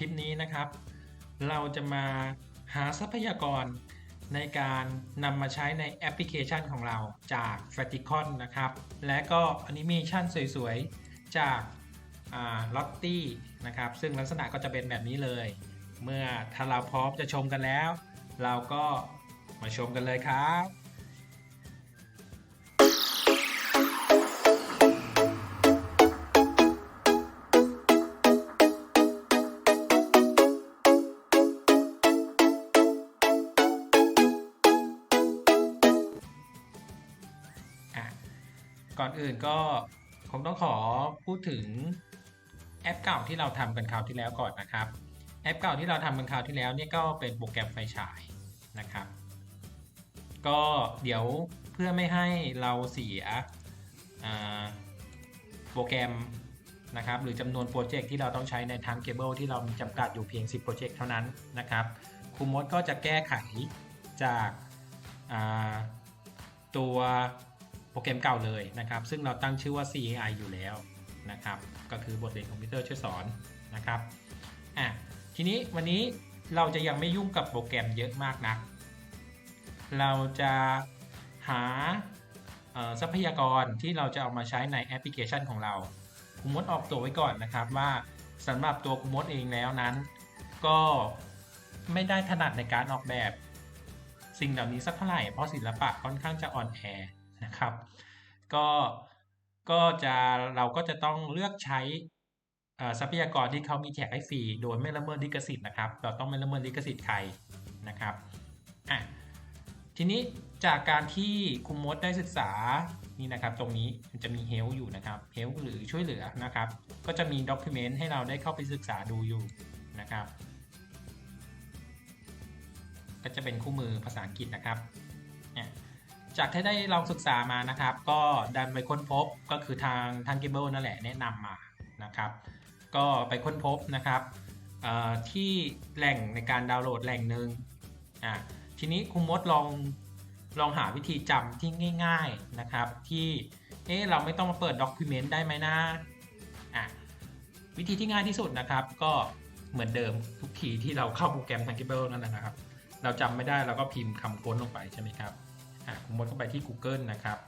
คลิปนี้นะครับ เราจะมาหาทรัพยากรในการนำมาใช้ในแอปพลิเคชันของเราจาก f a t i c o n นะครับ และก็แอนิเมชันสวยๆ จากลอตตี้นะครับ ซึ่งลักษณะก็จะเป็นแบบนี้เลย เมื่อถ้าเราพร้อมจะชมกันแล้ว เราก็มาชมกันเลยครับ ก่อนอื่นก็คงต้องขอพูดถึงแอปเก่าที่เราทำกันคราวที่แล้วก่อนนะครับ แอปเก่าที่เราทำกันคราวที่แล้วเนี่ยก็เป็นโปรแกรมไฟฉายนะครับ ก็เดี๋ยวเพื่อไม่ให้เราเสียโปรแกรมนะครับหรือจำนวนโปรเจกต์ที่เราต้องใช้ในทางเคเบิลที่เรามีจำกัดอยู่เพียง 10 โปรเจกต์เท่านั้นนะครับครูมดก็จะแก้ไขจากาตัว โปรแกรมเก่าเลยนะครับ ซึ่งเราตั้งชื่อว่า CAI อยู่แล้วนะครับ ก็คือบทเรียนคอมพิวเตอร์ช่วยสอนนะครับอะทีนี้วันนี้เราจะยังไม่ยุ่งกับโปรแกรมเยอะมากนัก เราจะหาทรัพยากรที่เราจะเอามาใช้ในแอปพลิเคชันของเราคุณมดออกตัวไว้ก่อนนะครับว่าสำหรับตัวคุณมดเองแล้วนั้น ก็ไม่ได้ถนัดในการออกแบบ สิ่งเหล่านี้สักเท่าไหร่เพราะศิลปะค่อนข้างจะอ่อนแอ นะครับ ก็ก็จะเราก็จะต้องเลือกใช้ทรัพยากรที่เขามีแจกให้ฟรีโดยไม่ละเมิดลิขสิทธิ์นะครับ เราต้องไม่ละเมิดลิขสิทธิ์ใครนะครับอะทีนี้จากการที่คุณมดได้ศึกษานี่นะครับ ตรงนี้มันจะมี help อยู่นะครับ help หรือช่วยเหลือนะครับ ก็จะมี document ให้เราได้เข้าไปศึกษาดูอยู่นะครับ ก็จะเป็นคู่มือภาษาอังกฤษนะครับ จากที่ได้ลองศึกษามานะครับ ก็ดันไปค้นพบก็คือทางทางเกเบิลนั่นแหละแนะนำมานะครับ ก็ไปค้นพบนะครับที่แหล่งในการดาวน์โหลดแหล่งหนึ่งอะทีนี้คุณมดลองลองหาวิธีจำที่ง่าย ๆนะครับ ที่เอ๊ะเราไม่ต้องมาเปิดด็อกิเมนต์ได้ไหมนะอะวิธีที่ง่ายที่สุดนะครับ ก็เหมือนเดิมทุกทีที่เราเข้าโปรแกรมทางเกเบิลนั่นแหละนะครับ เราจำไม่ได้เราก็พิมพ์คำค้นลงไปใช่ไหมครับ อะคุณมดเข้าไปที่ Google นะครับ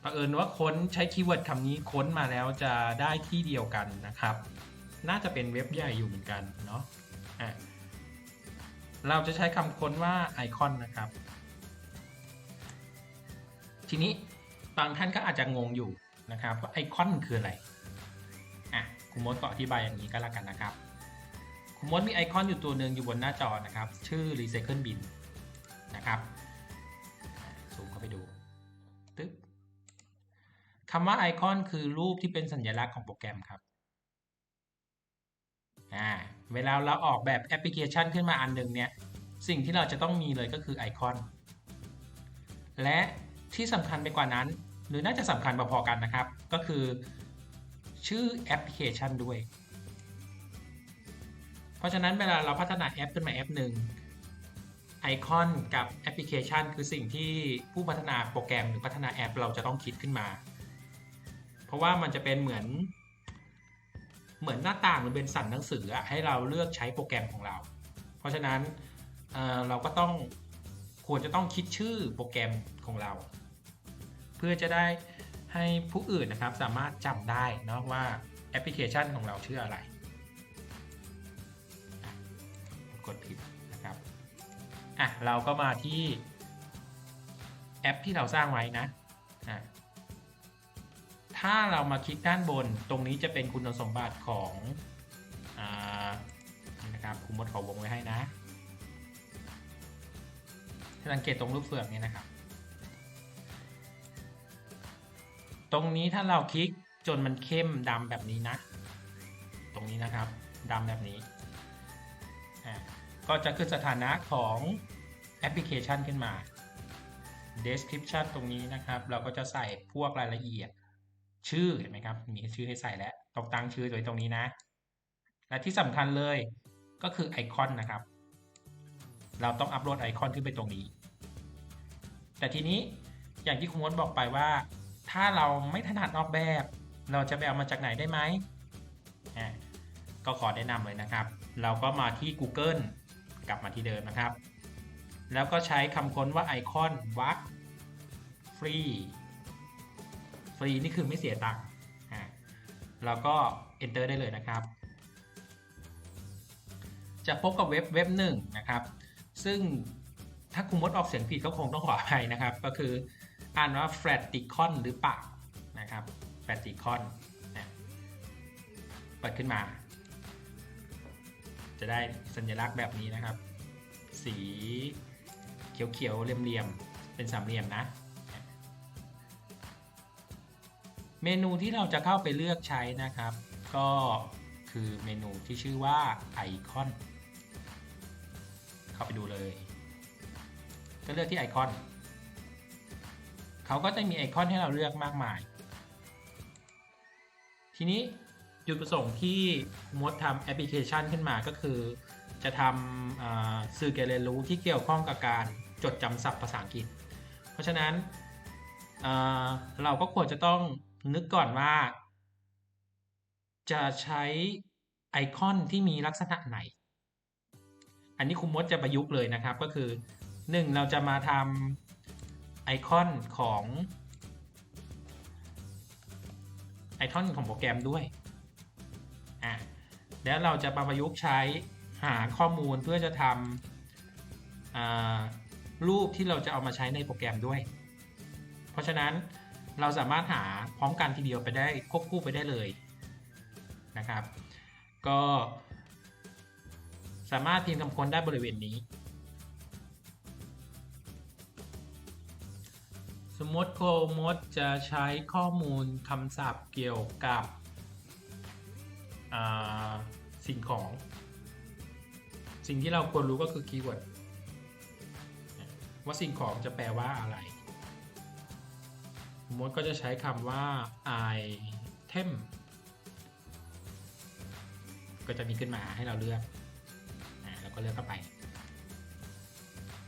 เผอิญว่าค้นใช้คีย์เวิร์ดคำนี้ค้นมาแล้วจะได้ที่เดียวกันนะครับ น่าจะเป็นเว็บใหญ่อยู่เหมือนกันเนาะอะเราจะใช้คำค้นว่าไอคอนนะครับ ทีนี้บางท่านก็อาจจะงงอยู่นะครับว่าไอคอนคืออะไรอะคุณมดก็อธิบายอย่างนี้ก็แล้วกันนะครับคุณมดมีไอคอนอยู่ตัวหนึ่งอยู่บนหน้าจอนะครับ ชื่อ Recycle Bin นะครับซูมเข้าไปดูตึ๊บคำว่าไอคอนคือรูปที่เป็นสัญลักษณ์ของโปรแกรมครับอ่าเวลาเราออกแบบแอปพลิเคชันขึ้นมาอันหนึ่งเนี่ยสิ่งที่เราจะต้องมีเลยก็คือไอคอน และที่สำคัญไปกว่านั้น หรือน่าจะสำคัญพอๆกันนะครับ ก็คือชื่อแอปพลิเคชันด้วย เพราะฉะนั้นเวลาเราพัฒนาแอปขึ้นมาแอปหนึ่ง ไอคอนกับแอปพลิเคชัน คือสิ่งที่ผู้พัฒนาโปรแกรมหรือพัฒนาแอปเราจะต้องคิดขึ้นมา เพราะว่ามันจะเป็นเหมือน เหมือนหน้าต่างหรือเป็นสันหนังสือให้เราเลือกใช้โปรแกรมของเรา เพราะฉะนั้นเเราก็ต้องควรจะต้องคิดชื่อโปรแกรมของเรา เพื่อจะได้ให้ผู้อื่นนะครับสามารถจำได้นะว่าแอปพลิเคชันของเราชื่ออะไร กดผิด อะเราก็มาที่แอปที่เราสร้างไว้นะอะถ้าเรามาคลิกด้านบนตรงนี้จะเป็นคุณสมบัติของอ่านะครับคุณมดขอวงไว้ให้นะสังเกตตรงรูปเฟือกนี้นะครับ ตรงนี้ถ้าเราคลิกจนมันเข้มดำแบบนี้นะ ตรงนี้นะครับดำแบบนี้ ก็จะขึ้นสถานะของแอปพลิเคชันขึ้นมา description ตรงนี้นะครับ เราก็จะใส่พวกรายละเอียด ชื่อเห็นไหมครับ มีชื่อให้ใส่แล้วต้องตั้งชื่อโดยตรงนี้นะ และที่สำคัญเลยก็คือไอคอนนะครับ เราต้องอัปโหลดไอคอนขึ้นไปตรงนี้ แต่ทีนี้อย่างที่คุณมดบอกไปว่า ถ้าเราไม่ถนัดออกแบบ เราจะไปเอามาจากไหนได้ไหมอ่าก็ขอแนะนำเลยนะครับ เราก็มาที่ Google กลับมาที่เดิมนะครับ แล้วก็ใช้คำค้นว่าไอคอนวักฟรีฟรีนี่คือไม่เสียตังค์อ่าเราก็ enter ได้เลยนะครับ จะพบกับเว็บเว็บหนึ่งนะครับ ซึ่งถ้าคุณมดออกเสียงผิดก็คงต้องขออภัยนะครับ ก็คืออ่านว่า f l a t i c o n หรือเปล่านะครับ f l a t i c o n นเปิดขึ้นมา จะได้สัญลักษณ์แบบนี้นะครับ สีเขียวๆเหลี่ยมๆเป็นสามเหลี่ยมนะ เมนูที่เราจะเข้าไปเลือกใช้นะครับ ก็คือเมนูที่ชื่อว่าไอคอนเข้าไปดูเลย ก็เลือกที่ไอคอนเขาก็จะมีไอคอนให้เราเลือกมากมาย ทีนี้ จุดประสงค์ที่มดทำแอปพลิเคชันขึ้นมาก็คือ จะทำสื่อการเรียนรู้ที่เกี่ยวข้องกับการจดจำศัพท์ภาษาอังกฤษ เพราะฉะนั้นเราก็ควรจะต้องนึกก่อนว่า จะใช้ไอคอนที่มีลักษณะไหน อันนี้คุณมดจะประยุกต์เลยนะครับก็คือ 1 เราจะมาทำไอคอนของไอคอนของโปรแกรมด้วย อะแล้วเราจะประยุกต์ใช้หาข้อมูลเพื่อจะทำรูปที่เราจะเอามาใช้ในโปรแกรมด้วย เพราะฉะนั้นเราสามารถหาพร้อมกันทีเดียวไปได้ควบคู่ไปได้เลยนะครับ ก็สามารถพิมพ์คำค้นได้บริเวณนี้ สมมติโคมดจะใช้ข้อมูลคำศัพท์เกี่ยวกับ สิ่งของ สิ่งที่เราควรรู้ก็คือคีย์เวิร์ดว่าสิ่งของจะแปลว่าอะไรสมมติก็จะใช้คำว่า item ก็จะมีขึ้นมาให้เราเลือกอ่าแล้วก็เลือกเข้าไป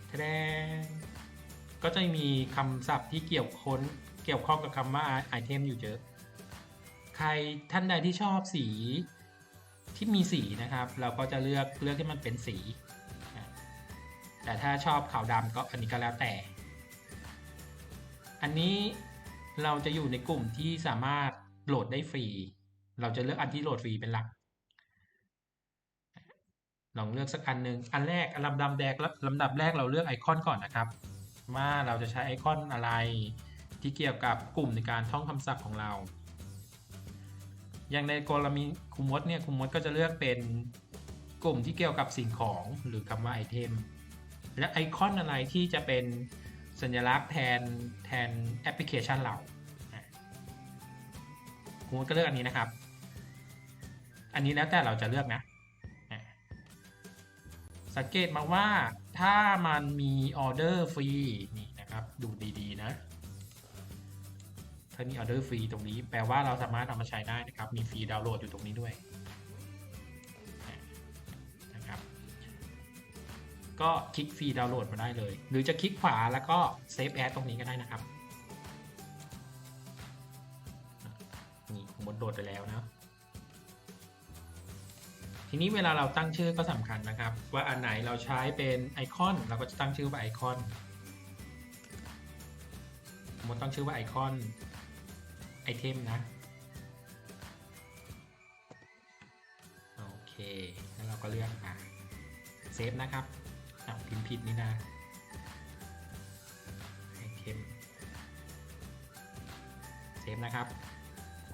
แสดงก็จะมีคำศัพท์ที่เกี่ยวค้นเกี่ยวข้องกับคำว่า item อยู่เยอะ รท่านใดที่ชอบสีที่มีสีนะครับ เราก็จะเลือกเลือกที่มันเป็นสี แต่ถ้าชอบขาวดำก็อันนี้ก็แล้วแต่ อันนี้เราจะอยู่ในกลุ่มที่สามารถโหลดได้ฟรี เราจะเลือกอันที่โหลดฟรีเป็นหลัก ลองเลือกสักอันหนึ่งอันแรกอันลำดับแรกลำดับแรกเราเลือกไอคอนก่อนนะครับ ว่าเราจะใช้ไอคอนอะไรที่เกี่ยวกับกลุ่มในการท่องคำศัพท์ของเรา อย่างในกรณีคุมมดเนี่ยคุมมดก็จะเลือกเป็นกลุ่มที่เกี่ยวกับสิ่งของหรือคำว่าไอเทม และไอคอนอะไรที่จะเป็นสัญลักษณ์แทนแทนแอปพลิเคชันเราคุมมดก็เลือกอันนี้นะครับ อันนี้แล้วแต่เราจะเลือกนะ สังเกตมาว่าถ้ามันมีออเดอร์ฟรีนี่นะครับ ดูดีๆนะ ถ้ามีออเดอร์ฟรีตรงนี้ แปลว่าเราสามารถเอามาใช้ได้นะครับ มีฟรีดาวน์โหลดอยู่ตรงนี้ด้วยนะครับ ก็คลิกฟรีดาวน์โหลดมาได้เลย หรือจะคลิกขวาแล้วก็เซฟแอดตรงนี้ก็ได้นะครับนี่ผมโหลดไปแล้วนะทีนี้เวลาเราตั้งชื่อก็สำคัญนะครับ ว่าอันไหนเราใช้เป็นไอคอนเราก็จะตั้งชื่อว่าไอคอนสมมติตั้งชื่อว่าไอคอน ไอเทมนะ โอเค แล้วเราก็เลือกมาเซฟนะครับอะพิมพ์ผิดนี่นะ ไอเทม เซฟนะครับ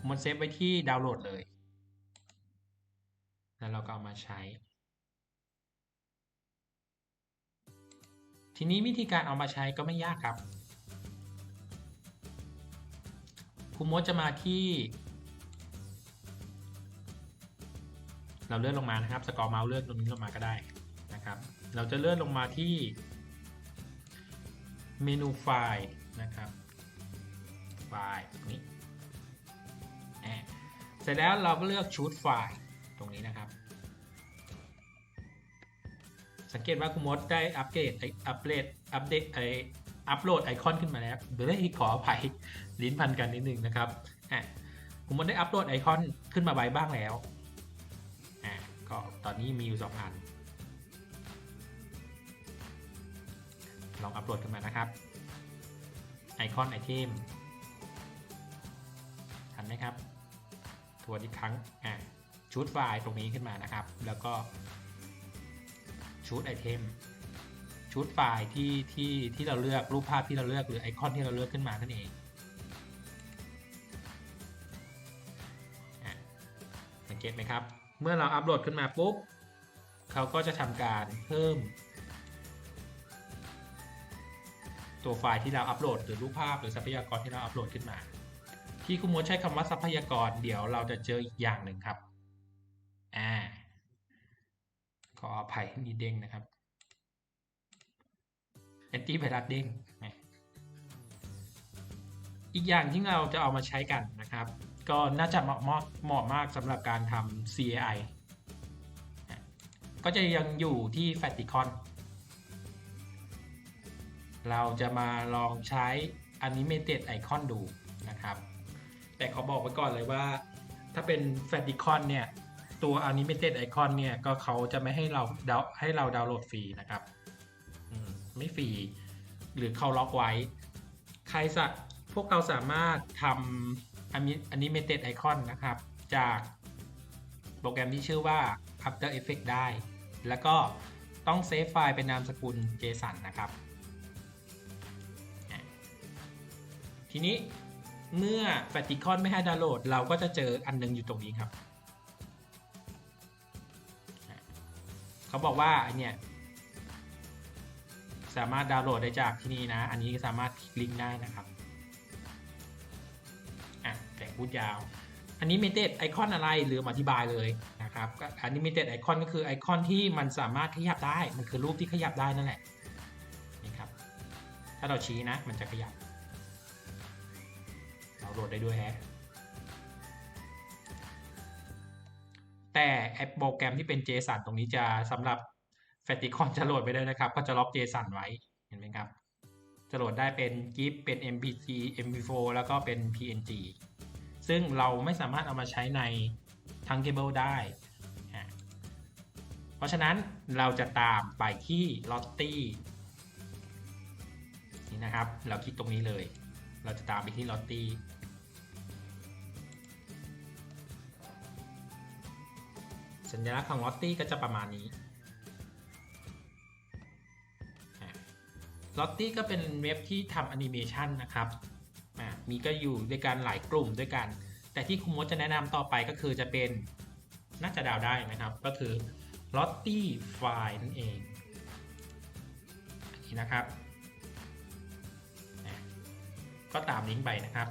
มันเซฟไว้ที่ดาวน์โหลดเลย แล้วเราก็เอามาใช้ ทีนี้วิธีการเอามาใช้ก็ไม่ยากครับ ครูมดจะมาที่ เราเลื่อนลงมานะครับ สกอร์เมาส์เลื่อนตรงนี้ลงมาก็ได้นะครับ เราจะเลื่อนลงมาที่เมนูไฟล์นะครับ ไฟล์ตรงนี้ เสร็จแล้วเราก็เลือกชุดไฟล์ตรงนี้นะครับ สังเกตว่าคุณมดได้อัปเกรดไออัปเดตอัปเดตไอัปโหลดไอคอนขึ้นมาแล้วเดี๋ยวได้ขออภัยลิ้นพันกันนิดนึงนะครับอะคุณมดได้อัปโหลดไอคอนขึ้นมาไว้บ้างแล้วอะตอนนี้มีอยู่สองอันลองอัปโหลดขึ้นมานะครับ ไอคอนไอเทมทันไหมครับทวนอีกครั้งอะชุดไฟล์ตรงนี้ขึ้นมานะครับ แล้วก็ชุดไอเทม ชุดไฟล์ที่ที่ที่เราเลือกรูปภาพที่เราเลือกหรือไอคอนที่เราเลือกขึ้นมานั่นเองสังเกตไหมครับ เมื่อเราอัปโหลดขึ้นมาปุ๊บเขาก็จะทำการเพิ่ม ตัวไฟล์ที่เราอัปโหลดหรือรูปภาพหรือทรัพยากรที่เราอัปโหลดขึ้นมา ที่คุณมดใช้คำว่าทรัพยากรเดี๋ยวเราจะเจออีกอย่างหนึ่งครับอ่าขออภัยนี่เด้งนะครับ แอนตี้ไวรัสเด้งอีกอย่างที่เราจะเอามาใช้กันนะครับ ก็น่าจะเหมาะมากเหมาะมากสำหรับการทำ CAI ก็จะยังอยู่ที่ f a t i c o n เราจะมาลองใช้ Animated Icon ดูนะครับ แต่ขอบอกไว้ก่อนเลยว่า ถ้าเป็น f a t i c o n เนี่ย ตัว Animated Icon เนี่ย ก็เขาจะไม่ให้เราดาวให้เราดาวน์โหลดฟรีนะครับ ไม่ฟรี หรือเขาล็อกไว้ ใครสะพวกเราสามารถทำ Animated Icon นนะครับ จากโปรแกรมที่ชื่อว่า After Effects ได้ แล้วก็ต้องเซฟไฟล์เป็นนามสกุล JSON นะครับ ทีนี้เมื่อ f a t i c o n ไม่ให้ดาวน์โหลด เราก็จะเจออันนึงอยู่ตรงนี้ครับ เขาบอกว่าอันเนี้ย สามารถดาวน์โหลดได้จากที่นี่นะ อันนี้สามารถคลิกลิงก์ได้นะครับอะแต่พูดยาวอันนี้ Limited ไอคอนอะไรลืมอธิบายเลยนะครับอันนี้ Limited ไอคอนก็คือไอคอนที่มันสามารถขยับได้ มันคือรูปที่ขยับได้นั่นแหละนี่ครับถ้าเราชี้นะ มันจะขยับเราโหลดได้ด้วยแฮะแต่แอปโปรแกรมที่เป็น JSON ตรงนี้จะสำหรับ f a t i c o n จะโหลดไม่ได้นะครับ ก็จะล็อก JSON ไว้เห็นไหมครับ จะโหลดได้เป็น GIF เป็น MPG MP4 แล้วก็เป็น PNG ซึ่งเราไม่สามารถเอามาใช้ใน Trunkable ได้ เพราะฉะนั้นเราจะตามไปที่ Lottie นี่นะครับ เราคลิกตรงนี้เลย เราจะตามไปที่ Lottie สัญลักษณ์ของ Lottie ก็จะประมาณนี้ ลอตตี้ก็เป็นเว็บที่ทำแอนิเมชันนะครับมีก็อยู่ด้วยกันหลายกลุ่มด้วยกัน แต่ที่คุณมดจะแนะนำต่อไปก็คือจะเป็นน่าจะดาวได้นะครับ ก็คือ l o t t i File นั่นเองอันนี้นะครับ ก็ตามลิงก์ไปนะครับ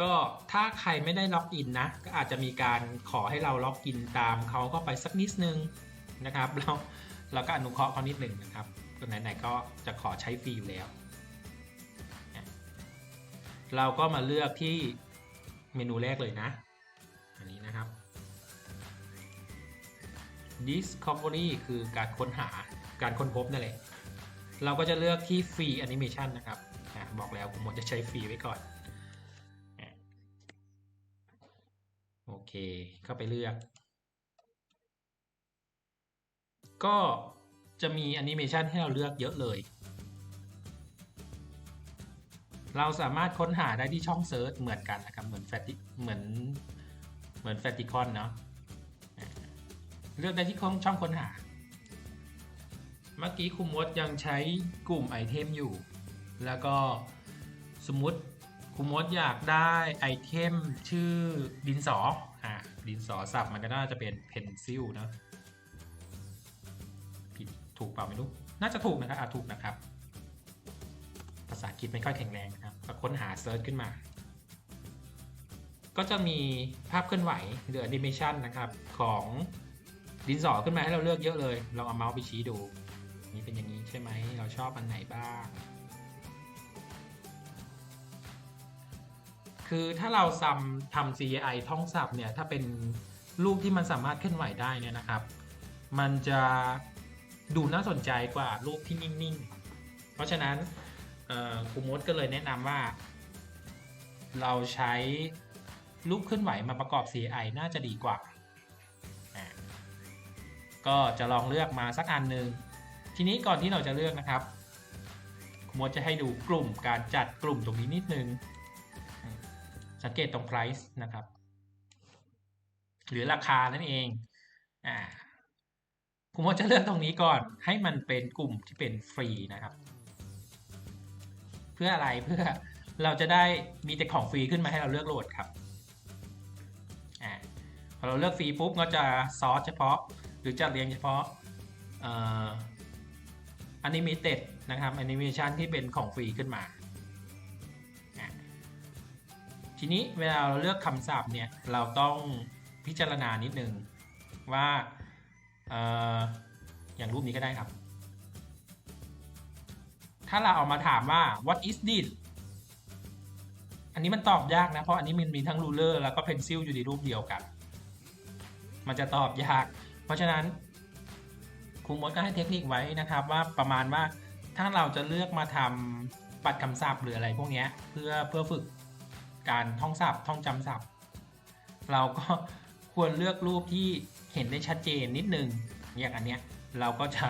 ก็ถ้าใครไม่ได้ล็อกอินนะ ก็อาจจะมีการขอให้เราล็อกอินตามเขาก็ไปสักนิดนึงนะครับเราเราก็อนุเคราะห์เขานิดหนึ่งนะครับไหนๆก็จะขอใช้ฟรีอยู่แล้ว เราก็มาเลือกที่เมนูแรกเลยนะ อันนี้นะครับ Discovery คือการค้นหาการค้นพบนั่นแหละ เราก็จะเลือกที่ฟรีแอนิเมชันนะครับอบอกแล้วผมหมดจะใช้ฟรีไว้ก่อน เค เข้าไปเลือก ก็จะมีแอนิเมชันให้เราเลือกเยอะเลย เราสามารถค้นหาได้ที่ช่องเซิร์ชเหมือนกันนะครับ เหมือนแฟติเหมือนเหมือนแฟติคอนเนาะเลือกได้ที่ช่องค้นหา เมื่อกี้คุณมดยังใช้กลุ่มไอเทมอยู่ แล้วก็สมมติคุณมดอยากได้ไอเทมชื่อดินสอ อ่าดินสอสับมันก็น่าจะเป็นเพนซิลเนาะผิดถูกเปล่าไม่รู้ น่าจะถูกนะครับอ่าถูกนะครับ ภาษาอังกฤษไม่ค่อยแข็งแรงนะครับก็ค้นหาเซิร์ชขึ้นมา ก็จะมีภาพเคลื่อนไหวหรือแอนิเมชันนะครับของดินสอขึ้นมาให้เราเลือกเยอะเลย ลองเอาเมาส์ไปชี้ดู นี่เป็นอย่างนี้ใช่ไหม เราชอบอันไหนบ้าง คือถ้าเราทำทำ CAI ท่องศัพท์เนี่ย ถ้าเป็นรูปที่มันสามารถเคลื่อนไหวได้เนี่ยนะครับ มันจะดูน่าสนใจกว่ารูปที่นิ่งๆ เพราะฉะนั้นครูมดก็เลยแนะนำว่า เราใช้รูปเคลื่อนไหวมาประกอบ CI น่าจะดีกว่า ก็จะลองเลือกมาสักอันหนึ่ง ทีนี้ก่อนที่เราจะเลือกนะครับคุณมดจะให้ดูกลุ่มการจัดกลุ่มตรงนี้นิดนึง สังเกตตรง price นะครับ หรือราคานั่นเองอ่าคุณมดจะเลือกตรงนี้ก่อนให้มันเป็นกลุ่มที่เป็นฟรีนะครับ เพื่ออะไรเพื่อเราจะได้มีแต่ของฟรีขึ้นมาให้เราเลือกโหลดครับอ่าพอเราเลือกฟรีปุ๊บก็จะซอสเฉพาะ หรือจัดเรียงเฉพาะอ่อนิเมเต็ดนะครับแอนิเมชันที่เป็นของฟรีขึ้นมา ทีนี้เวลาเราเลือกคำศัพท์เนี่ยเราต้องพิจารณานิดนึงว่าอออย่างรูปนี้ก็ได้ครับ ถ้าเราเอามาถามว่า what is this อันนี้มันตอบยากนะ เพราะอันนี้มันมีทั้งรูเลอร์แล้วก็เพนซิลอยู่ในรูปเดียวกัน มันจะตอบยาก เพราะฉะนั้นครูมดก็ให้เทคนิคไว้นะครับว่าประมาณว่าถ้าเราจะเลือกมาทำปัดคำศัพท์หรืออะไรพวกนี้เพื่อเพื่อฝึก การท่องศัพท์ ท่องจำศัพท์ เราก็ควรเลือกรูปที่เห็นได้ชัดเจนนิดนึงอย่างอันเนี้ยเราก็จะ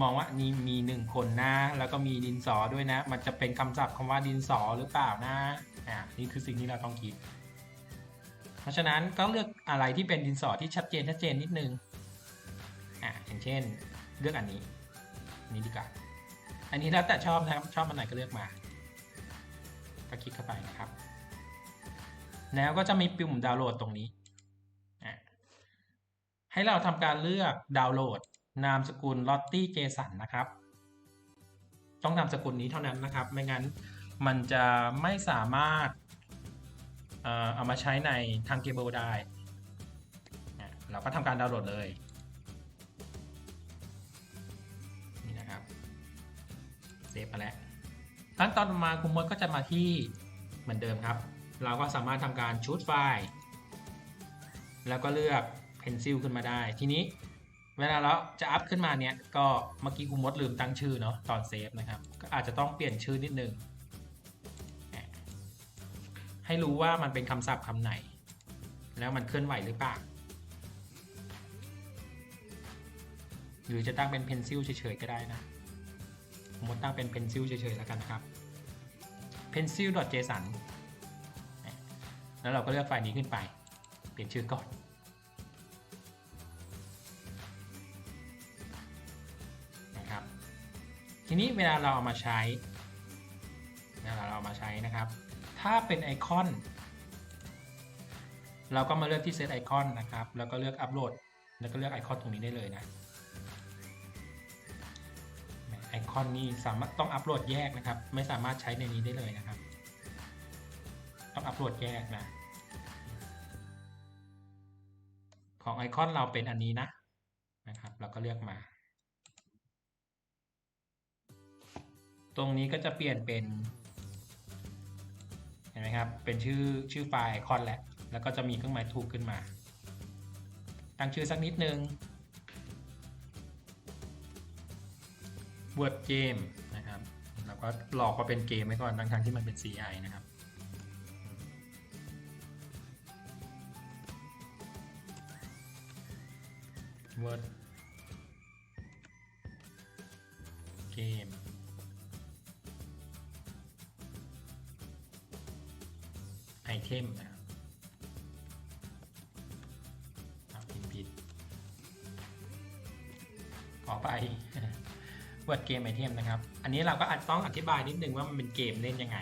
มองว่านี่มีหนึ่งคนนะ แล้วก็มีดินสอด้วยนะ มันจะเป็นคำศัพท์คำว่าดินสอหรือเปล่านะอ่านี่คือสิ่งที่เราต้องคิด เพราะฉะนั้นก็เลือกอะไรที่เป็นดินสอที่ชัดเจนชัดเจนนิดนึงอ่าอย่างเช่น เลือกอันนี้นนี้ดีกว่าอันนี้แล้วแต่ชอบนะครับชอบอันไหนก็เลือกมาก็คลิกเข้าไปนะครับ แล้วก็จะมีปุ่มดาวน์โหลดตรงนี้ ให้เราทำการเลือกดาวน์โหลด นามสกุลลอตตี้เจสันนะครับ ต้องนามสกุลนี้เท่านั้นนะครับ ไม่งั้นมันจะไม่สามารถเอามาใช้ในทางเกเบิลได้ เราก็ทำการดาวน์โหลดเลยนี่นะครับเซฟมาแล้วขั้นตอนต่อมาคุณมดก็จะมาที่เหมือนเดิมครับ เราก็สามารถทำการชูดไฟล์แล้วก็เลือก Pencil ขึ้นมาได้ ทีนี้เวลาเราจะอัพขึ้นมาเนี่ย ก็เมื่อกี้คุณมดลืมตั้งชื่อเนาะตอนเซฟนะครับ ก็อาจจะต้องเปลี่ยนชื่อนิดนึง ให้รู้ว่ามันเป็นคำศัพท์คำไหน แล้วมันเคลื่อนไหวหรือเปล่า หรือจะตั้งเป็น pencil เฉยๆก็ได้นะผมดตั้งเป็น pencil เฉยๆแล้วกันครับ pencil.json แล้วเราก็เลือกไฟล์นี้ขึ้นไป เปลี่ยนชื่อก่อน นะครับ ทีนี้เวลาเราเอามาใช้เวลาเราเอามาใช้นะครับ ถ้าเป็นไอคอน เราก็มาเลือกที่เซตไอคอนนะครับ แล้วก็เลือกอัปโหลด แล้วก็เลือกไอคอนตรงนี้ได้เลยนะไอคอนนี่สามารถต้องอัปโหลดแยกนะครับ ไม่สามารถใช้ในนี้ได้เลยนะครับ ต้องอัปโหลดแยกนะ ของไอคอนเราเป็นอันนี้นะนะครับ เราก็เลือกมา ตรงนี้ก็จะเปลี่ยนเป็นเห็นไหมครับ เป็นชื่อชื่อไฟล์ไอคอนแหละ แล้วก็จะมีเครื่องหมายถูกขึ้นมา ตั้งชื่อสักนิดนึง Word Game นะครับ แล้วก็หลอกว่าเป็นเกมไว้ก่อนทั้งๆที่มันเป็น CI นะครับ Word Game ไอเทมนะครับพิมพ์ผิดขอไป Word Game Item นะครับ อันนี้เราก็อาจต้องอธิบายนิดนึงว่ามันเป็นเกมเล่นยังไง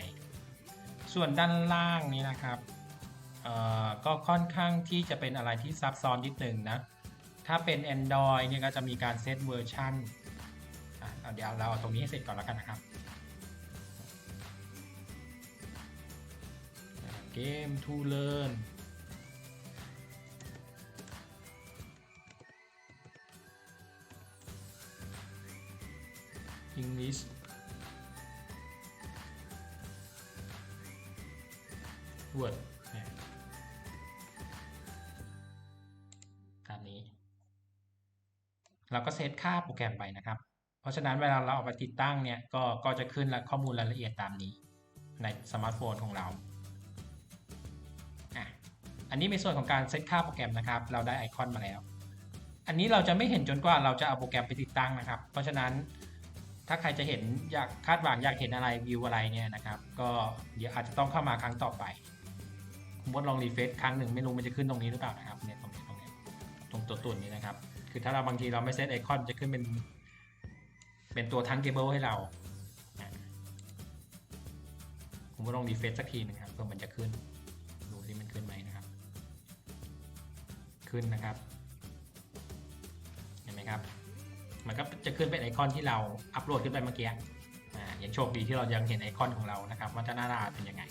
ส่วนด้านล่างนี้นะครับก็ค่อนข้างที่จะเป็นอะไรที่ซับซ้อนนิดนึงนะ ถ้าเป็น Android เนี่ยก็จะมีการเซตเวอร์ชันเดี๋ยวเราเอาตรงนี้ให้เสร็จก่อนแล้วกันนะครับเกม to learn อังกฤษเนี่ยต เราก็เซตค่าโปรแกรมไปนะครับ เพราะฉะนั้นเวลาเราเอาไปติดตั้งเนี่ยก็ก็จะขึ้นข้อมูลรายละเอียดตามนี้ ในสมาร์ทโฟนของเราอันนี้เป็นส่วนของการเซตค่าโปรแกรมนะครับ เราได้ไอคอนมาแล้ว อันนี้เราจะไม่เห็นจนกว่าเราจะเอาโปรแกรมไปติดตั้งนะครับ เพราะฉะนั้นถ้าใครจะเห็นอยากคาดหวังอยากเห็นอะไรวิวอะไรเนี่ยนะครับ ก็เดี๋ยวอาจจะต้องเข้ามาครั้งต่อไปผมว่าลองรีเฟซครั้งหนึ่งไม่รู้มันจะขึ้นตรงนี้หรือเปล่านะครับเนี่ยตรงนี้ตรงนี้ตรงตัวตุ่นนี้นะครับ คือถ้าเราบางทีเราไม่เซตไอคอนจะขึ้นเป็น เป็นตัวทั้งเคเบิลให้เราผมว่าลองรีเฟซสักทีหนึงครับเพื่อมันจะขึ้น ดูที่มันขึ้นไหมนะครับ ขึ้นนะครับ เห็นไหมครับ มันก็จะขึ้นเป็นไอคอนที่เราอัปโหลดขึ้นไปเมื่อกี้อ่ายังโชคดีที่เรายังเห็นไอคอนของเรานะครับว่าจะหน้าตาเป็นยังไง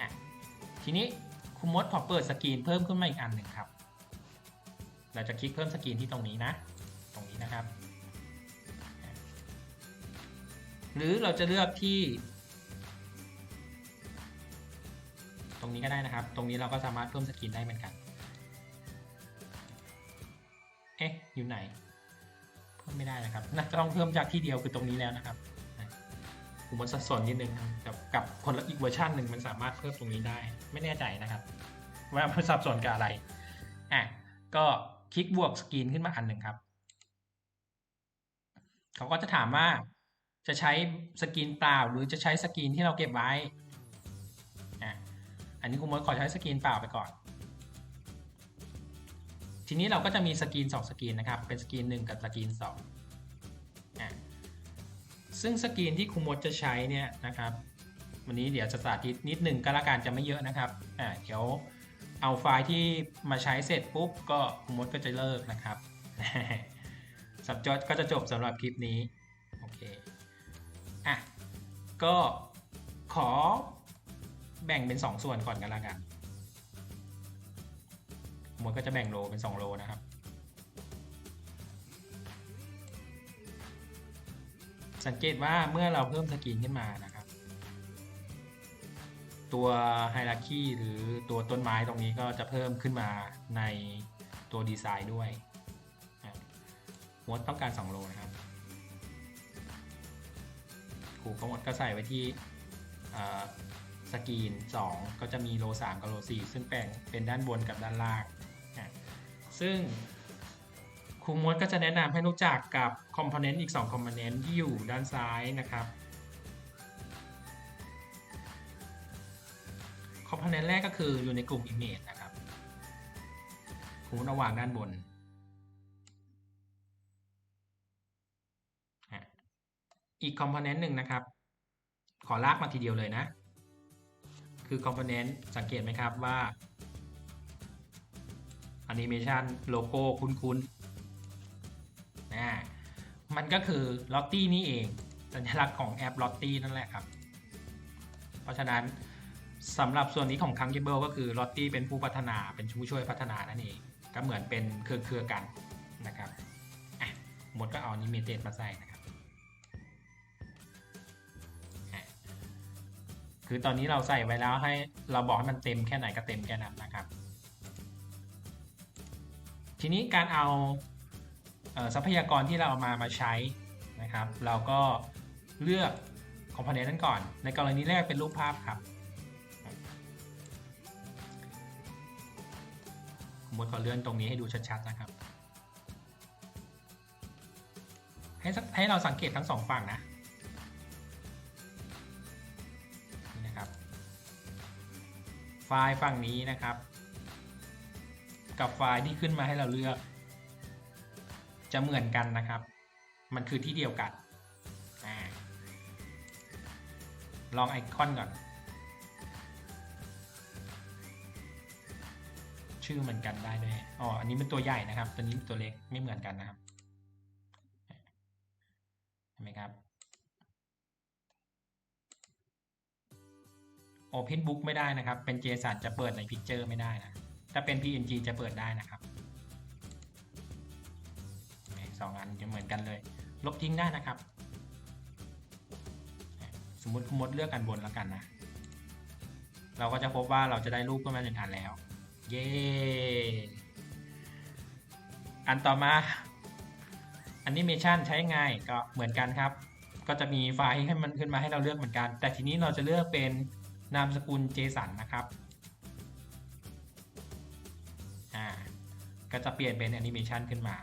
อะทีนี้คุณมดพอเปิดสกรีนเพิ่มขึ้นมาอีกอันหนึ่งครับ เราจะคลิกเพิ่มสกรีนที่ตรงนี้นะ ตรงนี้นะครับ หรือเราจะเลือกที่ ตรงนี้ก็ได้นะครับ ตรงนี้เราก็สามารถเพิ่มสกรีนได้เหมือนกัน เอ๊ะ อยู่ไหน เพิ่มไม่ได้นะครับน่าจะต้องเพิ่มจากที่เดียวคือตรงนี้แล้วนะครับผมมันสับสนนิดนึงกับกับคนละอีกเวอร์ชันหนึ่งมันสามารถเพิ่มตรงนี้ได้ ไม่แน่ใจนะครับ ว่ามันสับสนกับอะไรอะก็ คลิกบวกสกรีนขึ้นมาอันหนึ่งครับ เขาก็จะถามว่าจะใช้สกรีนเปล่า หรือจะใช้สกรีนที่เราเก็บไว้ อันนี้คุณมดขอใช้สกรีนเปล่าไปก่อน ทีนี้เราก็จะมีสกรีน2สกรีนนะครับ เป็นสกรีน1กับสกรีน2อะซึ่งสกรีนที่คุณมดจะใช้เนี่ยนะครับ วันนี้เดี๋ยวจะสาธิตนิดหนึ่งก็แล้วกันจะไม่เยอะนะครับเดี๋ยว เอาไฟล์ที่มาใช้เสร็จปุ๊บก็คุณมดก็จะเลิกนะครับสับจอดก็จะจบสำหรับคลิปนี้ โอเค อะ ก็ขอแบ่งเป็น 2 ส่วนก่อนกันละกันมดก็จะแบ่งโลเป็น 2 โลนะครับ สังเกตว่าเมื่อเราเพิ่มสกรีนขึ้นมานะ ตัวไฮรักีหรือตัวต้นไม้ตรงนี้ก็จะเพิ่มขึ้นมาในตัวดีไซน์ด้วยอะมดต้องการ 2 โลนะครับครูก็มดก็ใส่ไว้ที่สกรีน 2 ก็จะมีโล 3 กับโล 4 ซึ่งแบ่งเป็นด้านบนกับด้านล่าง ซึ่งครูมดก็จะแนะนำให้รู้จักกับคอมโพเนนต์อีก 2 คอมโพเนนต์ที่อยู่ด้านซ้ายนะครับ คอมโพเนนต์แรกก็คืออยู่ในกลุ่ม Image นะครับครูมดเอาวางด้านบนอีกคอมโพเนนต์หนึ่งนะครับ ขอลากมาทีเดียวเลยนะ คือคอมโพเนนต์สังเกตไหมครับว่าแอนิเมชันโลโก้คุ้นๆนะมันก็คือ l o t t y นี่เอง สัญลักษณ์ของแอป l o t t y นั่นแหละครับ เพราะฉะนั้น สำหรับส่วนนี้ของ c a n g a b l e ก็คือ l o t t y เป็นผู้พัฒนาเป็นผู้ช่วยพัฒนานั่นเอง ก็เหมือนเป็นเครือเครือกันนะครับอะหมดก็เอานิเมเต็ดมาใส่นะครับ คือตอนนี้เราใส่ไว้แล้วให้เราบอกให้มันเต็มแค่ไหนก็เต็มแค่นั้นนะครับ ทีนี้การเอาทรัพยากรที่เราเอามามาใช้นะครับ เราก็เลือกคอมโพเนนต์นั้นก่อน ในกรณีแรกเป็นรูปภาพครับ ผมขอเลื่อนตรงนี้ให้ดูชัดๆนะครับ ให้ให้เราสังเกตทั้งสองฝั่งนะนี่นะครับ ไฟล์ฝั่งนี้นะครับ กับไฟล์ที่ขึ้นมาให้เราเลือก จะเหมือนกันนะครับ มันคือที่เดียวกันอลองไอคอนก่อน ชื่อเหมือนกันได้ด้วยอ๋ออันนี้เป็นตัวใหญ่นะครับ ตัวนี้ตัวเล็กไม่เหมือนกันนะครับเห็นไหมครับ Open Book ไม่ได้นะครับ เป็น JSON จะเปิดใน Picture ไม่ได้นะ ถ้าเป็น PNG จะเปิดได้นะครับสองอันจะเหมือนกันเลย ลบทิ้งได้นะครับ สมมติคุณมดเลือกอันบนแล้วกันนะ เราก็จะพบว่าเราจะได้รูปขึ้นมาหนึ่งอันแล้ว เย้อันต่อมาแอนิเมชันใช้ไงก็เหมือนกันครับ ก็จะมีไฟล์ให้มันขึ้นมาให้เราเลือกเหมือนกัน แต่ทีนี้เราจะเลือกเป็นนามสกุล JSON นะครับก็จะเปลี่ยนเป็นแอนิเมชันขึ้นมา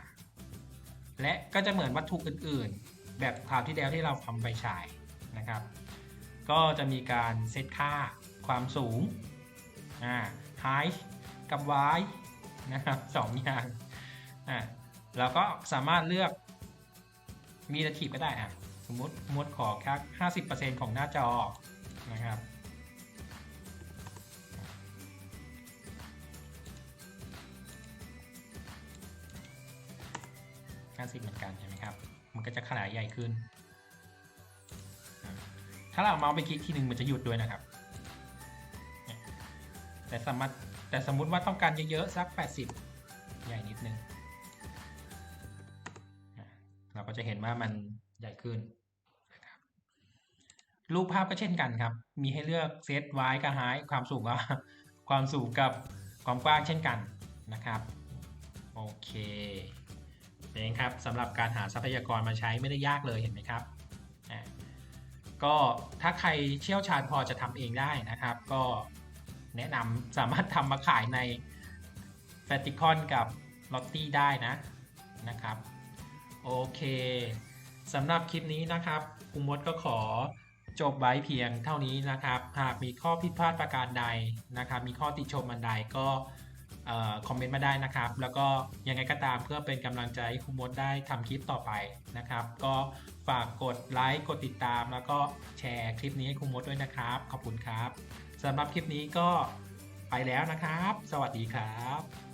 และก็จะเหมือนวัตถุอื่นๆ แบบคราวที่แล้วที่เราทำไฟฉายนะครับ ก็จะมีการเซตค่าความสูงอ่า height กับ wide นะครับสองอย่างอ่าเราก็สามารถเลือกมีระทีก็ได้อะสมมติมดขอแค่ห้าสิบเปอร์เซ็นของหน้าจอนะครับ50เหมือนกันใช่ไหมครับ มันก็จะขนาดใหญ่ขึ้น ถ้าเราเมาส์ไปคลิกทีหนึ่งมันจะหยุดด้วยนะครับ แต่สามารถ แต่สมมุติว่าต้องการเยอะๆสัก 80 ใหญ่นิดนึงอ่าเราก็จะเห็นว่ามันใหญ่ขึ้นรูปภาพก็เช่นกันครับ มีให้เลือกเซตไว้กับไฮความสูงก็ความสูงกับความกว้างเช่นกันนะครับ โอเคเองครับสำหรับการหาทรัพยากรมาใช้ไม่ได้ยากเลยเห็นไหมครับก็ถ้าใครเชี่ยวชาญพอจะทำเองได้นะครับ ก็ แนะนำสามารถทำมาขายใน f a t i c o n กับ l o t t y ได้นะนะครับ โอเคสำหรับคลิปนี้นะครับครูมดก็ขอจบไว้เพียงเท่านี้นะครับ หากมีข้อผิดพลาดประการใดนะครับ มีข้อติชมอันใดก็คอมเมนต์มาได้นะครับ แล้วก็ยังไงก็ตามเพื่อเป็นกำลังใจให้ครูมดได้ทำคลิปต่อไปนะครับ ก็ฝากกดไลค์กดติดตาม แล้วก็แชร์คลิปนี้ให้ครูมดด้วยนะครับ ขอบคุณครับ สำหรับคลิปนี้ก็ไปแล้วนะครับ สวัสดีครับ